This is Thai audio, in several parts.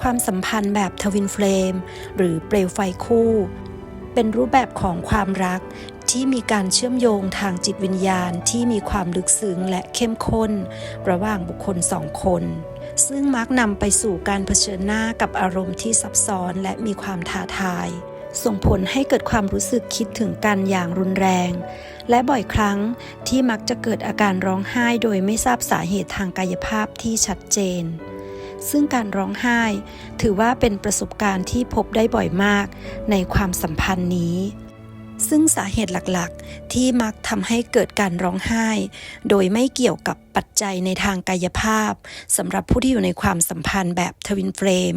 ความสัมพันธ์แบบทวินเฟลมหรือเปลวไฟคู่ เป็นรูปแบบของความรักที่มีการเชื่อมโยงทางจิตวิญญาณที่มีความลึกซึ้งและเข้มข้น ระหว่างบุคคลสองคน ซึ่งมักนำไปสู่การเผชิญหน้ากับอารมณ์ที่ซับซ้อนและมีความท้าทาย ส่งผลให้เกิดความรู้สึกคิดถึงกันอย่างรุนแรง และบ่อยครั้งที่มักจะเกิดอาการร้องไห้โดยไม่ทราบสาเหตุทางกายภาพที่ชัดเจน ซึ่งการร้องไห้ ถือว่าเป็นประสบการณ์ที่พบได้บ่อยมากในความสัมพันธ์นี้ ซึ่งสาเหตุหลักๆ ที่มักทำให้เกิดการร้องไห้ โดยไม่เกี่ยวกับปัจจัยในทางกายภาพสำหรับผู้ที่อยู่ในความสัมพันธ์แบบทวินเฟรม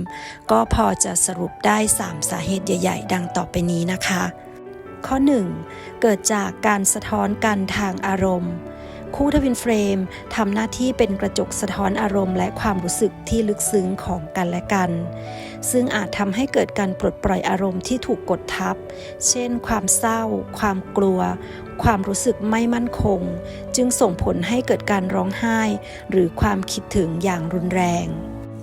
ก็พอจะสรุปได้ 3 สาเหตุใหญ่ ๆ ดังต่อไปนี้นะคะ ข้อ 1. เกิดจากการสะท้อนกันทางอารมณ์ คู่ทวินเฟรมทำหน้าที่เป็นกระจกสะท้อนอารมณ์และความรู้สึกที่ลึกซึ้งของกันและกัน ซึ่งอาจทำให้เกิดการปลดปล่อยอารมณ์ที่ถูกกดทับ เช่น ความเศร้า ความกลัว ความรู้สึกไม่มั่นคง จึงส่งผลให้เกิดการร้องไห้ หรือความคิดถึงอย่างรุนแรง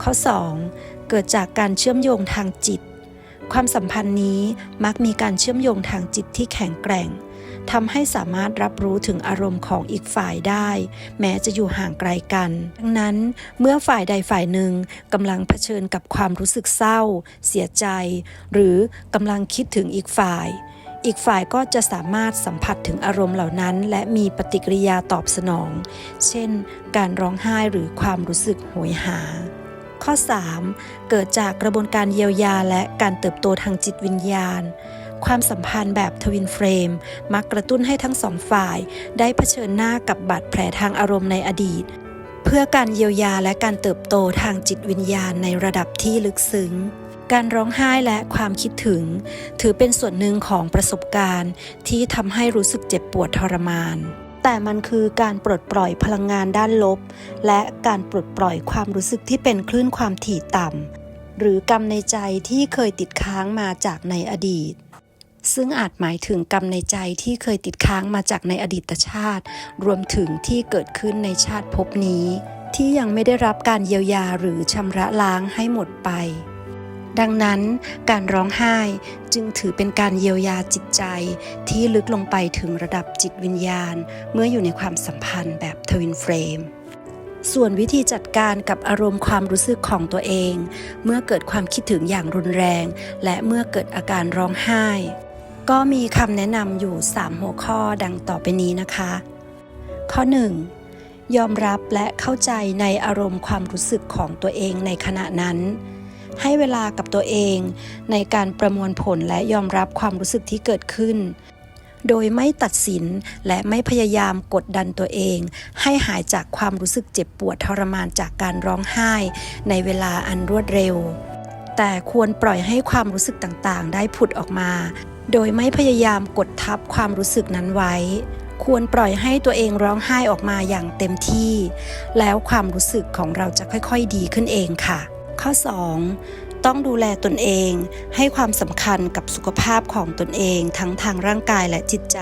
ข้อ 2. เกิดจากการเชื่อมโยงทางจิต ความสัมพันธ์นี้มักมีการเชื่อมโยงทางจิตที่แข็งแกร่ง ทำให้สามารถรับรู้ถึงอารมณ์ของอีกฝ่ายได้ แม้จะอยู่ห่างไกลกัน ดังนั้นเมื่อฝ่ายใดฝ่ายหนึ่งกำลังเผชิญกับความรู้สึกเศร้า เสียใจ หรือกำลังคิดถึงอีกฝ่าย อีกฝ่ายก็จะสามารถสัมผัสถึงอารมณ์เหล่านั้น และมีปฏิกิริยาตอบสนอง เช่น การร้องไห้หรือความรู้สึกโหยหาข้อ 3. เกิดจากกระบวนการเยียวยาและการเติบโตทางจิตวิญญาณ ความสัมพันธ์แบบทวินเฟรม มักกระตุ้นให้ทั้งสองฝ่าย ได้เผชิญหน้ากับบาดแผลทางอารมณ์ในอดีต เพื่อการเยียวยาและการเติบโตทางจิตวิญญาณในระดับที่ลึกซึ้งการร้องไห้และความคิดถึง ถือเป็นส่วนหนึ่งของประสบการณ์ที่ทำให้รู้สึกเจ็บปวดทรมาน แต่มันคือการปลดปล่อยพลังงานด้านลบ และการปลดปล่อยความรู้สึกที่เป็นคลื่นความถี่ต่ำหรือกรรมในใจที่เคยติดค้างมาจากในอดีต ซึ่งอาจหมายถึงกรรมในใจที่เคยติดค้างมาจากในอดีตชาติ รวมถึงที่เกิดขึ้นในชาติภพนี้ ที่ยังไม่ได้รับการเยียวยาหรือชำระล้างให้หมดไป ดังนั้นการร้องไห้จึงถือเป็นการเยียวยาจิตใจที่ลึกลงไปถึงระดับจิตวิญญาณ เมื่ออยู่ในความสัมพันธ์แบบทวินเฟรมส่วนวิธีจัดการกับอารมณ์ความรู้สึกของตัวเอง เมื่อเกิดความคิดถึงอย่างรุนแรง และเมื่อเกิดอาการร้องไห้ ก็มีคำแนะนำอยู่ 3 หัวข้อดังต่อไปนี้นะคะ ข้อ 1. ยอมรับและเข้าใจในอารมณ์ความรู้สึกของตัวเองในขณะนั้น ให้เวลากับตัวเองในการประมวลผลและยอมรับความรู้สึกที่เกิดขึ้น โดยไม่ตัดสินและไม่พยายามกดดันตัวเอง ให้หายจากความรู้สึกเจ็บปวดทรมานจากการร้องไห้ ในเวลาอันรวดเร็ว แต่ควรปล่อยให้ความรู้สึกต่างๆ ได้ผุดออกมา โดยไม่พยายามกดทับความรู้สึกนั้นไว้ ควรปล่อยให้ตัวเองร้องไห้ออกมาอย่างเต็มที่ แล้วความรู้สึกของเราจะค่อยๆดีขึ้นเองค่ะ ข้อ 2. ต้องดูแลตนเอง ให้ความสำคัญกับสุขภาพของตนเองทั้งทางร่างกายและจิตใจ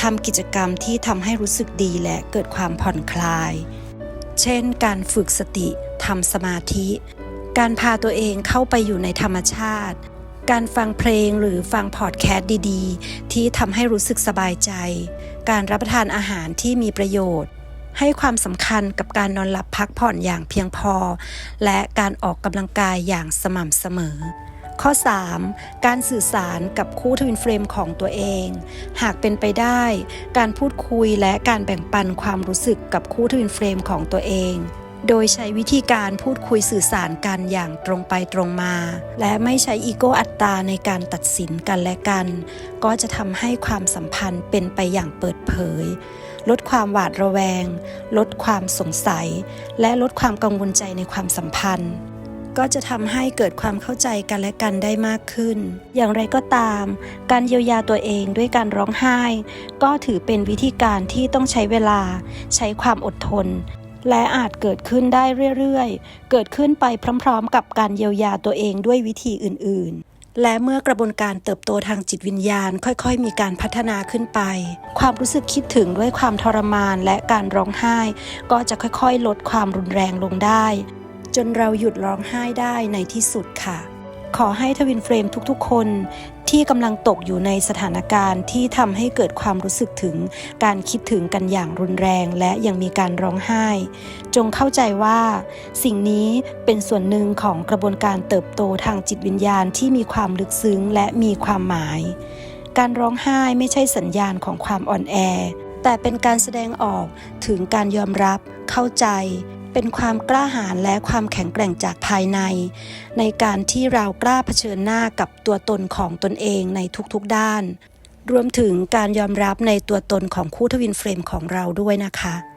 ทำกิจกรรมที่ทำให้รู้สึกดีและเกิดความผ่อนคลาย เช่น การฝึกสติทำสมาธิ การพาตัวเองเข้าไปอยู่ในธรรมชาติ การฟังเพลงหรือฟังพอดแคสต์ดีๆ ที่ทำให้รู้สึกสบายใจ การรับประทานอาหารที่มีประโยชน์ ให้ความสำคัญกับการนอนหลับพักผ่อนอย่างเพียงพอ และการออกกำลังกายอย่างสม่ำเสมอ ข้อ 3. การสื่อสารกับคู่ทวินเฟรมของตัวเอง หากเป็นไปได้ การพูดคุยและการแบ่งปันความรู้สึกกับคู่ทวินเฟรมของตัวเอง โดยใช้วิธีการพูดคุยสื่อสารกันอย่างตรงไปตรงมา และไม่ใช้อีโก้อัตตาในการตัดสินกันและกัน ก็จะทำให้ความสัมพันธ์เป็นไปอย่างเปิดเผย ลดความหวาดระแวง ลดความสงสัย และลดความกังวลใจในความสัมพันธ์ก็จะทำให้เกิดความเข้าใจกันและกันได้มากขึ้น อย่างไรก็ตาม การเยียวยาตัวเองด้วยการร้องไห้ ก็ถือเป็นวิธีการที่ต้องใช้เวลา ใช้ความอดทน และอาจเกิดขึ้นได้เรื่อยๆ เกิดขึ้นไปพร้อมๆ กับการเยียวยาตัวเองด้วยวิธีอื่น ๆและเมื่อกระบวนการเติบโตทางจิตวิญญาณ ค่อยๆ มีการพัฒนาขึ้นไป ความรู้สึกคิดถึงด้วยความทรมานและการร้องไห้ ก็จะค่อยๆ ลดความรุนแรงลงได้ จนเราหยุดร้องไห้ได้ในที่สุดค่ะ ขอให้ทวินเฟรมทุกๆ คนที่กำลังตกอยู่ในสถานการณ์ที่ทำให้เกิดความรู้สึกถึงการคิดถึงกันอย่างรุนแรงและยังมีการร้องไห้ จงเข้าใจว่า สิ่งนี้เป็นส่วนหนึ่งของกระบวนการเติบโตทางจิตวิญญาณที่มีความลึกซึ้งและมีความหมาย การร้องไห้ไม่ใช่สัญญาณของความอ่อนแอ แต่เป็นการแสดงออกถึงการยอมรับ เข้าใจ เป็นความกล้าหาญและความแข็งแกร่งจากภายใน ในการที่เรากล้าเผชิญหน้ากับตัวตนของตนเองในทุกๆด้าน รวมถึงการยอมรับในตัวตนของคู่ทวินเฟรมของเราด้วยนะคะ